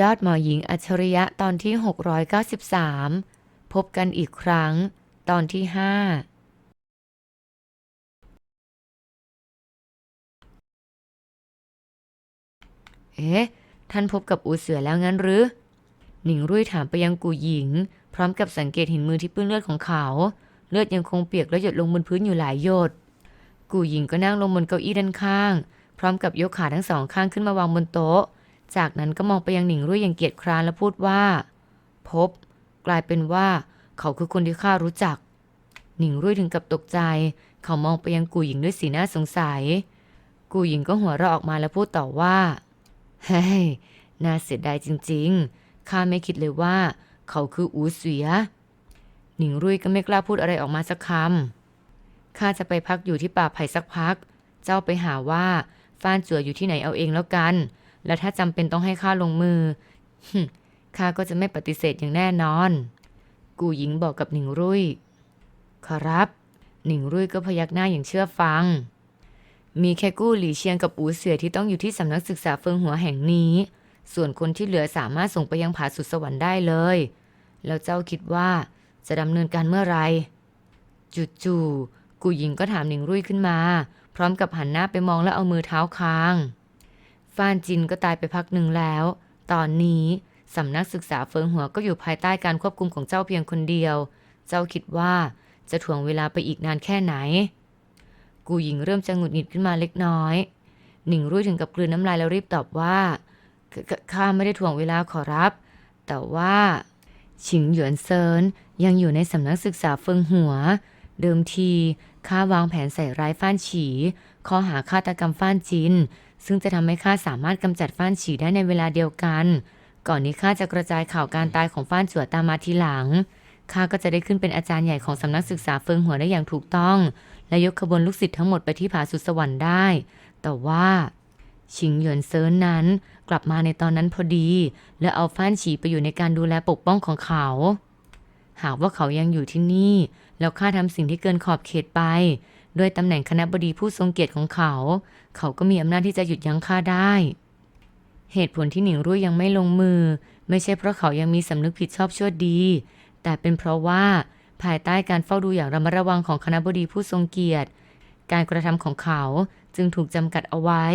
ยอดหมอหญิงอัจฉริยะตอนที่ 693 พบกันอีกครั้ง ตอนที่ 5เอ๊ะ ท่านพบกับอูเสือแล้วงั้นหรือ หนิงรุ่ยถามไปยังกูหญิง พร้อมกับสังเกตเห็นมือที่เปื้อนเลือดของเขา เลือดยังคงเปียกและหยดลงบนพื้นอยู่หลายหยด กูหญิงก็นั่งลงบนเก้าอี้ด้านข้าง พร้อมกับยกขาทั้งสองข้างขึ้นมาวางบนโต๊ะ จากนั้นก็มองไปยังหนิงรุ่ยอย่างเกียจคร้านและพูดว่า พบ กลายเป็นว่า เขาคือคนที่ข้ารู้จัก หนิงรุ่ยถึงกับตกใจ เขามองไปยังกูหญิงด้วยสีหน้าสงสัย กูหญิงก็หัวเราะออกมาและพูดต่อว่า เฮ้ย น่าเสียดายจริง ๆ ข้าไม่คิดเลยว่า เขาคืออูเสีย หนิงรุ่ยก็ไม่กล้าพูดอะไรออกมาสักคำ ข้าจะไปพักอยู่ที่ป่าไผ่สักพัก เจ้าไปหาว่าฟ้านจัวอยู่ที่ไหนเอาเองแล้วกัน แล้วถ้าจำเป็นต้องให้ข้าลงมือข้าก็จะไม่ปฏิเสธอย่างแน่นอน กูหญิงบอกกับหนิงรุ่ย ครับ หนิงรุ่ยก็พยักหน้าอย่างเชื่อฟัง มีแค่กู้หลี่เชียงกับอูเสือที่ต้องอยู่ที่สำนักศึกษาเฟิงหัวแห่งนี้ ส่วนคนที่เหลือสามารถส่งไปยังผาสุดสวรรค์ได้เลย แล้วเจ้าคิดว่าจะดำเนินการเมื่อไรจู่ๆกูหญิงก็ถามหนิงรุ่ยขึ้นมา พร้อมกับหันหน้าไปมองแล้วเอามือเท้าค้าง ฟ้านจินก็ตายไปพักหนึ่งแล้ว ตอนนี้สำนักศึกษาเฟิงหัวก็อยู่ภายใต้การควบคุมของเจ้าเพียงคนเดียว เจ้าคิดว่าจะถ่วงเวลาไปอีกนานแค่ไหน กูหญิงเริ่มจะหงุดหงิดขึ้นมาเล็กน้อย หนิงรุ่ยถึงกับกลืนน้ำลายแล้วรีบตอบว่าขขข้าไม่ได้ถ่วงเวลาขอรับ แต่ว่าฉิงหยวนเซินยังอยู่ในสำนักศึกษาเฟิงหัว เดิมทีข้าวางแผนใส่ร้ายฟ้านฉี ข้อหาฆาตกรรมฟ้านจิน ซึ่งจะทำให้ข้าสามารถกำจัดฟ้านฉีได้ในเวลาเดียวกัน ก่อนนี้ข้าจะกระจายข่าวการตายของฟ้านจั่วตามมาทีหลังข้าก็จะได้ขึ้นเป็นอาจารย์ใหญ่ของสำนักศึกษาเฟิงหัวได้อย่างถูกต้อง และยกขบวนลูกศิษย์ทั้งหมดไปที่ผาสุดสวรรค์ได้ แต่ว่าชิงหยวนเซินนั้นกลับมาในตอนนั้นพอดี และเอาฟ้านฉีไปอยู่ในการดูแลปกป้องของเขา หากว่าเขายังอยู่ที่นี่ แล้วข้าทำสิ่งที่เกินขอบเขตไป ด้วยตำแหน่งคณะบดีผู้ทรงเกียรติของเขา เขาก็มีอำนาจที่จะหยุดยั้งข้าได้ เหตุผลที่หนิงรุ่ยยังไม่ลงมือ ไม่ใช่เพราะเขายังมีสำนึกผิดชอบชั่วดี แต่เป็นเพราะว่าภายใต้การเฝ้าดูอย่างระมัดระวังของคณะบดีผู้ทรงเกียรติ การกระทำของเขาจึงถูกจำกัดเอาไว้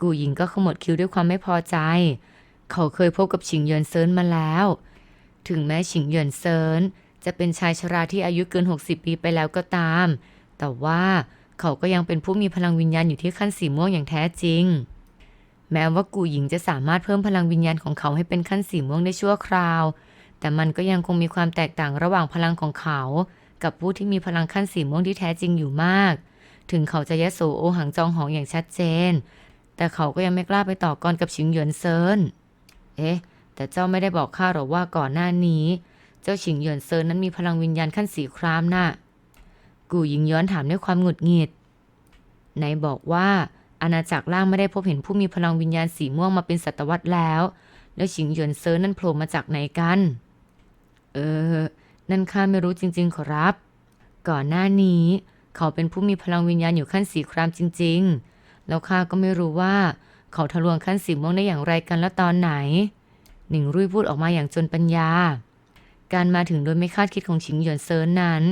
กูหญิงก็ขมวดคิ้วด้วยความไม่พอใจ เขาเคยพบกับฉิงเหยินเซินมาแล้ว ถึงแม้ฉิงเหยินเซินจะเป็นชายชราที่อายุเกิน 60 ปีไปแล้วก็ตาม แต่ว่าเขาก็ยังเป็นผู้มีพลังวิญญาณอยู่ที่ขั้นสีม่วงอย่างแท้จริง แม้ว่ากูหญิงจะสามารถเพิ่มพลังวิญญาณของเขาให้เป็นขั้นสีม่วงได้ชั่วคราว แต่มันก็ยังคงมีความแตกต่างระหว่างพลังของเขา กับผู้ที่มีพลังขั้นสีม่วงที่แท้จริงอยู่มาก ถึงเขาจะยะโสโอหังจองหองอย่างชัดเจน แต่เขาก็ยังไม่กล้าไปต่อกรกับชิงหยวนเซิน เอ๊ะ แต่เจ้าไม่ได้บอกข้าหรอว่าก่อนหน้านี้ เจ้าชิงหยวนเซินนั้นมีพลังวิญญาณขั้นสีครามน่ะ กูหญิงย้อนถามด้วยความหงุดหงิดไหนบอกว่าอาณาจักรล่างไม่ได้พบเห็นผู้มีพลังวิญญาณสีม่วงมาเป็นศตวรรษแล้ว แล้วชิงหยวนเซินนั้นโผล่มาจากไหนกัน เออ นั่นข้าไม่รู้จริง ๆ ขอรับ ก่อนหน้านี้ เขาเป็นผู้มีพลังวิญญาณอยู่ขั้นสีครามจริง ๆ แล้วข้าก็ไม่รู้ว่า เขาทะลวงขั้นสีม่วงได้อย่างไรกันและตอนไหน หนิงรุ่ยพูดออกมาอย่างจนปัญญา การมาถึงโดยไม่คาดคิดของชิงหยวนเซินนั้น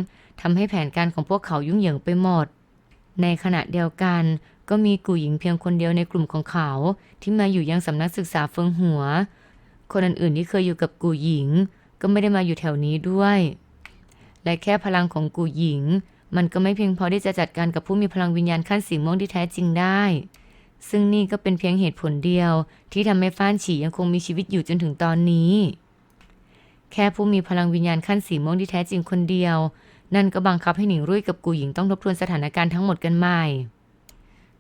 ทำให้แผนการของพวกเขายุ่งเหยิงไปหมด ในขณะเดียวกันก็มีกูหญิงเพียงคนเดียวในกลุ่มของเขา ที่มาอยู่ยังสำนักศึกษาเฟิงหัว คนอื่นๆที่เคยอยู่กับกูหญิง ก็ไม่ได้มาอยู่แถวนี้ด้วย และแค่พลังของกูหญิง มันก็ไม่เพียงพอที่จะจัดการกับผู้มีพลังวิญญาณขั้นสีม่วงที่แท้จริงได้ ซึ่งนี่ก็เป็นเพียงเหตุผลเดียว ที่ทำให้ฟ้านฉียังคงมีชีวิตอยู่จนถึงตอนนี้ แค่ผู้มีพลังวิญญาณขั้นสีม่วงที่แท้จริงคนเดียว นั่นก็บังคับให้หนิงรุ่ยกับกูหญิงต้องทบทวนสถานการณ์ทั้งหมดกันใหม่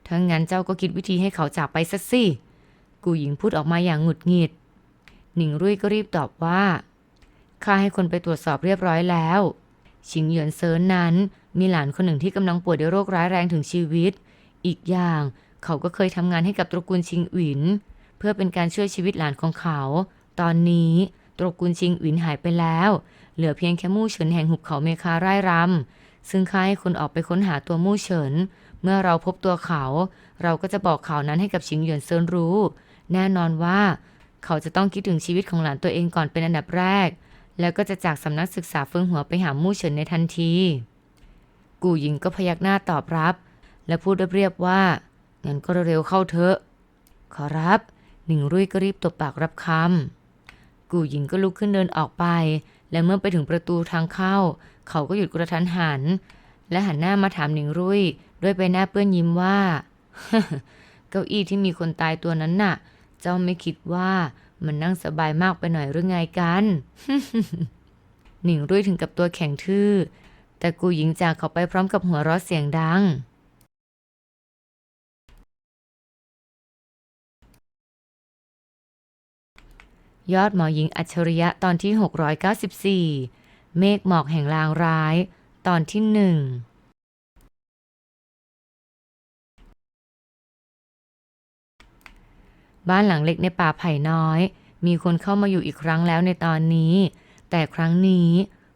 ถ้างั้นเจ้าก็คิดวิธีให้เขาจากไปซะสิกูหญิงพูดออกมาอย่างหงุดหงิด หนิงรุ่ยก็รีบตอบว่าข้าให้คนไปตรวจสอบเรียบร้อยแล้ว ชิงเหยินเซินนั้น มีหลานคนหนึ่งที่กำลังป่วยด้วยโรคร้ายแรงถึงชีวิต อีกอย่างเขาก็เคยทำงานให้กับตระกูลชิงหวิน เพื่อเป็นการช่วยชีวิตหลานของเขา ตอนนี้ ตระกูลชิงหวินหายไปแล้ว เหลือเพียงแค่มู่เฉินแห่งหุบเขาเมคาไร่รำซึ่งข้าให้คนออกไปค้นหาตัวมู่เฉิน เมื่อเราพบตัวเขา เราก็จะบอกข่าวนั้นให้กับชิงหยินเซินรู้ แน่นอนว่า เขาจะต้องคิดถึงชีวิตของหลานตัวเองก่อนเป็นอันดับแรก แล้วก็จะจากสำนักศึกษาเฟิงหัวไปหามู่เฉินในทันที กูหญิงก็พยักหน้าตอบรับ และพูดเรียบๆว่างั้นก็เร็วเข้าเถอะขอรับหนิงรุ่ยก็รีบตบปากรับคำ กูหญิงก็ลุกขึ้นเดินออกไป และเมื่อไปถึงประตูทางเข้า เขาก็หยุดกระทันหัน และหันหน้ามาถามหนิงรุ่ยด้วยใบหน้าเปื้อนยิ้มว่า เก้าอี้ที่มีคนตายตัวนั้นน่ะ เจ้าไม่คิดว่ามันนั่งสบายมากไปหน่อยหรือไงกัน หนิงรุ่ยถึงกับตัวแข็งทื่อ แต่กูหญิงจากเขาไปพร้อมกับหัวเราะเสียงดัง ยอดหมอหญิงอัจฉริยะตอนที่ 694 เมฆหมอกแห่งลางร้าย ตอนที่หนึ่งบ้านหลังเล็กในป่าไผ่น้อย มีคนเข้ามาอยู่อีกครั้งแล้วในตอนนี้ แต่ครั้งนี้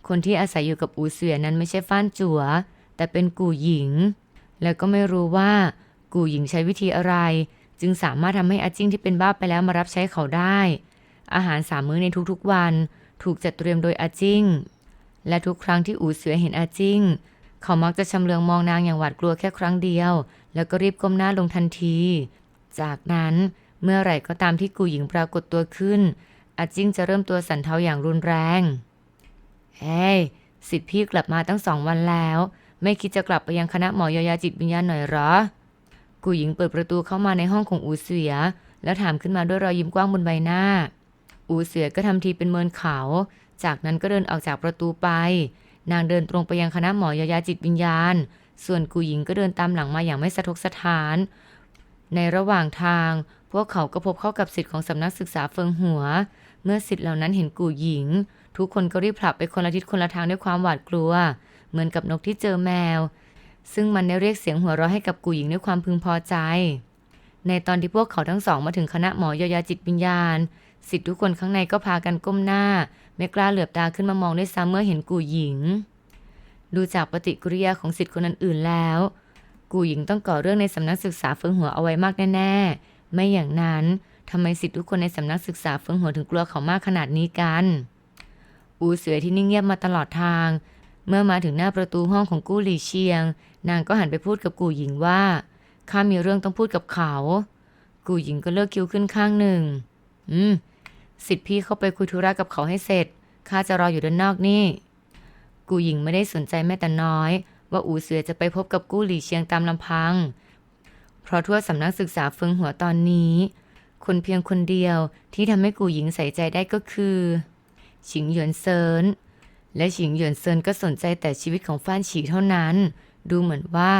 คนที่อาศัยอยู่กับอูเสือนั้นไม่ใช่ฟ้านจัวแต่เป็นกู่หญิง แล้วก็ไม่รู้ว่า กู่หญิงใช้วิธีอะไร จึงสามารถทำให้อาจิ้งที่เป็นบ้าไปแล้วมารับใช้เขาได้ อาหารสามมื้อในทุกๆวัน ถูกจัดเตรียมโดยอาจิ้ง และทุกครั้งที่อูเสือเห็นอาจิ้ง เขามักจะชำเลืองมองนางอย่างหวาดกลัวแค่ครั้งเดียว แล้วก็รีบก้มหน้าลงทันที จากนั้นเมื่อไหร่ก็ตามที่กูหญิงปรากฏตัวขึ้น อาจิ้งจะเริ่มตัวสั่นเทาอย่างรุนแรง เฮ้ยสิทธิพี่กลับมาตั้งสองวันแล้ว ไม่คิดจะกลับไปยังคณะหมอยายาจิตวิญญาณหน่อยหรอ กูหญิงเปิดประตูเข้ามาในห้องของอูเสือแล้วถามขึ้นมาด้วยรอยยิ้มกว้างบนใบหน้า อูเสือก็ทำทีเป็นเมินเขา จากนั้นก็เดินออกจากประตูไป นางเดินตรงไปยังคณะหมอยายาจิตวิญญาณ ส่วนกูหญิงก็เดินตามหลังมาอย่างไม่สะทกสะท้าน ในระหว่างทาง พวกเขาก็พบเข้ากับสิทธิ์ของสำนักศึกษาเฟิงหัว เมื่อสิทธิ์เหล่านั้นเห็นกูหญิง ทุกคนก็รีบผลับไปคนละทิศคนละทางด้วยความหวาดกลัว เหมือนกับนกที่เจอแมว ซึ่งมันได้เรียกเสียงหัวเราะให้กับกูหญิงด้วยความพึงพอใจ ในตอนที่พวกเขาทั้งสองมาถึงคณะหมอยายาจิตวิญญาณ สิทธิ์ทุกคนข้างในก็พากันก้มหน้า ไม่กล้าเหลือบตาขึ้นมามองด้วยซ้ำเมื่อเห็นกูหญิง ดูจากปฏิกิริยาของสิทธิ์คนอื่นๆแล้ว กูหญิงต้องก่อเรื่องในสำนักศึกษาเฟิงหัวเอาไว้มากแน่ๆ ไม่อย่างนั้นทำไมสิทธิ์ทุกคนในสำนักศึกษาเฟิงหัวถึงกลัวเขามากขนาดนี้กัน อูเสือที่นิ่งเงียบมาตลอดทาง เมื่อมาถึงหน้าประตูห้องของกู้หลี่เชียง นางก็หันไปพูดกับกูหญิงว่าข้ามีเรื่องต้องพูดกับเขา กูหญิงก็เลิกคิ้วขึ้นข้างหนึ่ง อืม สิทธิ์พี่เข้าไปคุยธุระกับเขาให้เสร็จข้าจะรออยู่ด้านนอกนี่ กูหญิงไม่ได้สนใจแม้แต่น้อย ว่าอูเสือจะไปพบกับกู้หลี่เชียงตามลำพัง เพราะทั่วสำนักศึกษาเฟิงหัวตอนนี้ คนเพียงคนเดียวที่ทำให้กูหญิงใส่ใจได้ก็คือ ฉิงหยวนเซินและฉิงหยวนเซินก็สนใจแต่ชีวิตของฟ้านฉีเท่านั้น ดูเหมือนว่า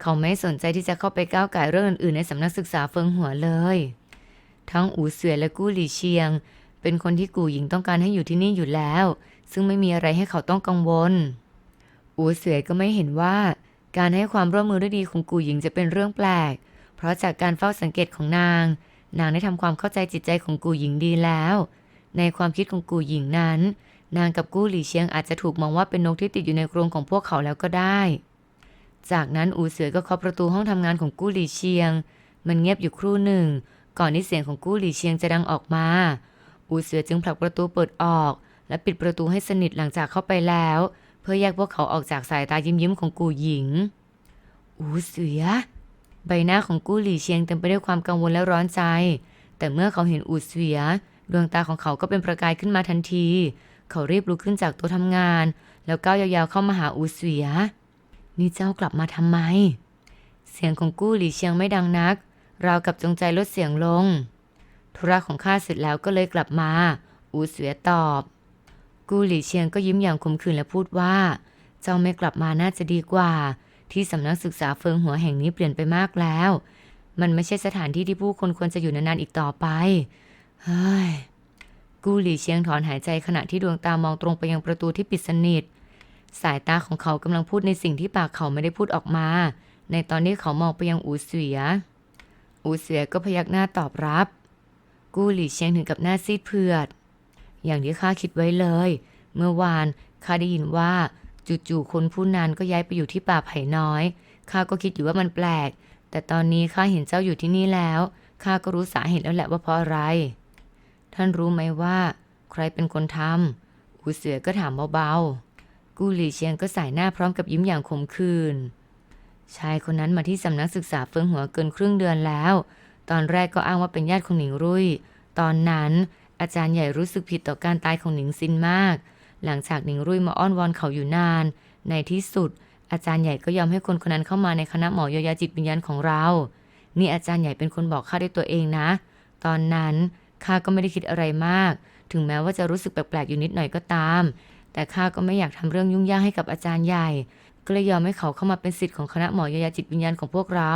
เขาไม่สนใจที่จะเข้าไปก้าวไก่เรื่องอื่นๆในสำนักศึกษาเฟิงหัวเลย ทั้งอูเสือและกู้หลี่เชียง เป็นคนที่กูหญิงต้องการให้อยู่ที่นี่อยู่แล้ว ซึ่งไม่มีอะไรให้เขาต้องกังวล อูเสือก็ไม่เห็นว่า การให้ความร่วมมือด้วยดีของกูหญิงจะเป็นเรื่องแปลก เพราะจากการเฝ้าสังเกตของนาง นางได้ทำความเข้าใจจิตใจของกูหญิงดีแล้ว ในความคิดของกูหญิงนั้น นางกับกู้หลี่เชียงอาจจะถูกมองว่าเป็นนกที่ติดอยู่ในกรงของพวกเขาแล้วก็ได้จากนั้นอูเสือก็เคาะประตูห้องทำงานของกู้หลี่เชียง มันเงียบอยู่ครู่หนึ่ง ก่อนที่เสียงของกู้หลี่เชียงจะดังออกมา อูเสือจึงผลักประตูเปิดออก และปิดประตูให้สนิทหลังจากเข้าไปแล้ว เพื่อแยกพวกเขาออกจากสายตายิ้มยิ้มของกูหญิง อูเสือ ใบหน้าของกู้หลี่เชียงเต็มไปด้วยความกังวลและร้อนใจ แต่เมื่อเขาเห็นอูเสือ ดวงตาของเขาก็เป็นประกายขึ้นมาทันที เขารีบลุกขึ้นจากโต๊ะทำงาน แล้วก้าวยาวๆเข้ามาหาอูเสือ นี่เจ้ากลับมาทำไม เสียงของกู้หลี่เชียงไม่ดังนัก ราวกับจงใจลดเสียงลง ธุระของข้าเสร็จแล้วก็เลยกลับมา อูเสือตอบ กูหลี่เชียงก็ยิ้มอย่างขมขื่นและพูดว่า เจ้าไม่กลับมาน่าจะดีกว่า ที่สำนักศึกษาเฟิงหัวแห่งนี้เปลี่ยนไปมากแล้ว มันไม่ใช่สถานที่ที่ผู้คนควรจะอยู่นานๆอีกต่อไป เฮ้ย กูหลี่เชียงถอนหายใจขณะที่ดวงตามองตรงไปยังประตูที่ปิดสนิท สายตาของเขากำลังพูดในสิ่งที่ปากเขาไม่ได้พูดออกมา ในตอนที่เขามองไปยังอูเสือ อูเสือก็พยักหน้าตอบรับ กู้หลี่เชียงถึงกับหน้าซีดเผือด อย่างที่ข้าคิดไว้เลย เมื่อวานข้าได้ยินว่าจู่ๆคนผู้นั้นก็ย้ายไปอยู่ที่ป่าไผ่น้อยข้าก็คิดอยู่ว่ามันแปลก แต่ตอนนี้ข้าเห็นเจ้าอยู่ที่นี่แล้วข้าก็รู้สาเหตุแล้วแหละว่าเพราะอะไร ท่านรู้ไหมว่า ใครเป็นคนทำอูเสือก็ถามเบาๆ กูหลี่เชียงก็สายหน้าพร้อมกับยิ้มอย่างขมขื่น ชายคนนั้นมาที่สำนักศึกษาเฟิงหัวเกินครึ่งเดือนแล้ว ตอนแรกก็อ้างว่าเป็นญาติของหนิงรุ่ย ตอนนั้น อาจารย์ใหญ่รู้สึกผิดต่อการตายของหนิงซินมาก หลังจากหนิงรุ่ยมาอ้อนวอนเขาอยู่นาน ในที่สุด อาจารย์ใหญ่ก็ยอมให้คนคนนั้นเข้ามาในคณะหมอยายาจิตวิญญาณของเรา นี่อาจารย์ใหญ่เป็นคนบอกข้าด้วยตัวเองนะ ตอนนั้นข้าก็ไม่ได้คิดอะไรมาก ถึงแม้ว่าจะรู้สึกแปลกๆอยู่นิดหน่อยก็ตาม แต่ข้าก็ไม่อยากทำเรื่องยุ่งยากให้กับอาจารย์ใหญ่ ก็เลยยอมให้เขาเข้ามาเป็นสิทธิ์ของคณะหมอยายาจิตวิญญาณของพวกเรา